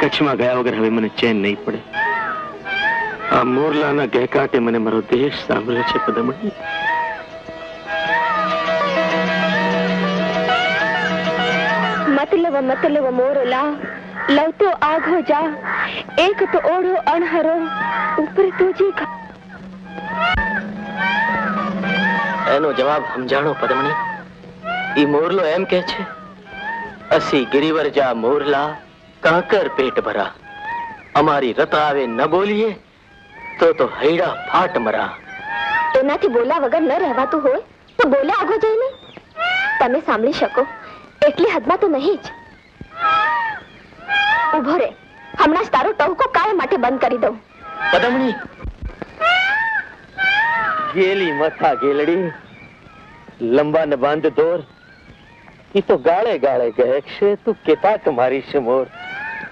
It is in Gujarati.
કચ્છમાં ગયા વગર હવે મને ચેન નહીં પડે. આ મોરલાના ગહેકાટે મને મારો દેશ સાંભળ્યો છે પદમણી. મતલબ મતલબ મોરલા લવતો આઘો જા એક તો ઓઢો અણહરો ઉપર તુજી એનો જવાબ સમજાણો પદમણી. ઈ મોરલો એમ કે છે અસી ગિરિવર જા મોરલા કાંકર પેટ ભરા. અમારી રત આવે ન બોલીએ તો તો હૈડા ફાટ મરા. એનાથી બોલા વગર ન રહેવાતું હોય તો બોલ્યા આગો જઈને? તમે સાંભળી શકો એટલી હદમાં તો નહીં જ. ઊભો રે હમણાં જ તારો ટહુકો કાય માટે બંધ કરી દઉં. પદમણી. ગેલી મથા ગેલડી લંબા ને બાંધ દોર. ઈ તો ગાળે ગાળે કહે છે તું કેતા મારી છે મોર.